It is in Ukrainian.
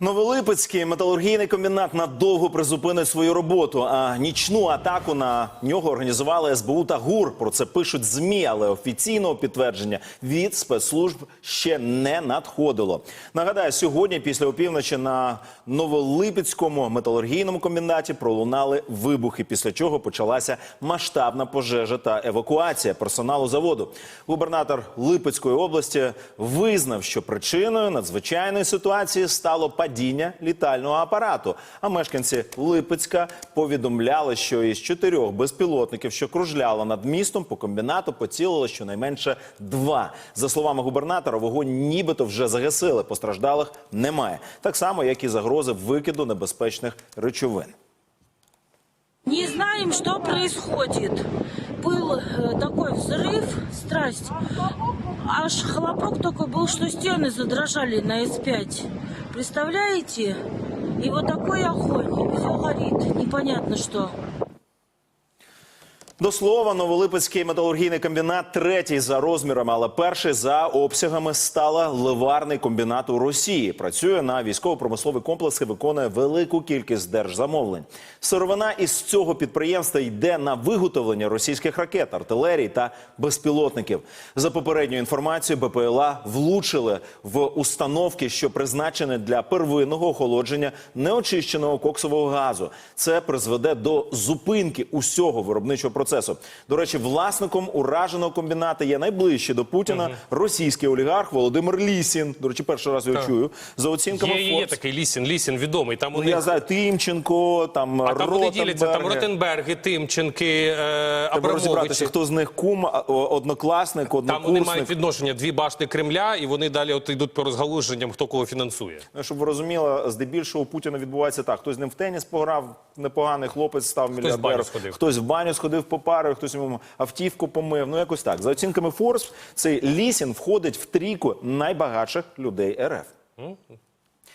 Новолипецький металургійний комбінат надовго призупинить свою роботу. А нічну атаку на нього організували СБУ та ГУР. Про це пишуть змі, але офіційного підтвердження від спецслужб ще не надходило. Нагадаю, сьогодні після опівночі на Новолипецькому металургійному комбінаті пролунали вибухи. Після чого почалася масштабна пожежа та евакуація персоналу заводу. Губернатор Липецької області визнав, що причиною надзвичайної ситуації стало падіння літального апарату. А мешканці Липецька повідомляли, що із чотирьох безпілотників, що кружляли над містом, по комбінату поцілили щонайменше два. За словами губернатора, вогонь нібито вже загасили. Постраждалих немає. Так само, як і загрози викиду небезпечних речовин. Не знаем, что происходит. Был э, такой взрыв, страсть. Аж хлопок такой был, что стены задрожали на С5. Представляете? И вот такой огонь. Все горит. Непонятно что. До слова, Новолипецький металургійний комбінат третій за розмірами, але перший за обсягами стала ливарний комбінат у Росії. Працює на військово-промисловий комплекс і виконує велику кількість держзамовлень. Сировина із цього підприємства йде на виготовлення російських ракет, артилерії та безпілотників. За попередньою інформацією, БПЛА влучили в установки, що призначені для первинного охолодження неочищеного коксового газу. Це призведе до зупинки усього виробничого процесу. До речі, власником ураженого комбіната є найближчий до Путіна російський олігарх Володимир Лісін. До речі, перший раз його Так. чую. За оцінками Є, є Forbes. такий Лісін, Лісін відомий. Там у Ну, я них знаю, Тимченко, там а там вони діляться там Ротенберги. Тимченки, е, Треба розібратися, хто з них кум, однокласник, Там вони мають відношення дві башти Кремля, і вони далі от йдуть по розгалуженням, хто кого фінансує. Ну, Щоб ви розуміли, здебільшого у Путіна відбувається так: хтось з ним в теніс пограв, непоганий хлопець став мільярдером. Хтось в баню сходив по пару, хтось йому автівку помив. Ну якось так. За оцінками Форс, цей Лісін входить в трійку найбагатших людей РФ.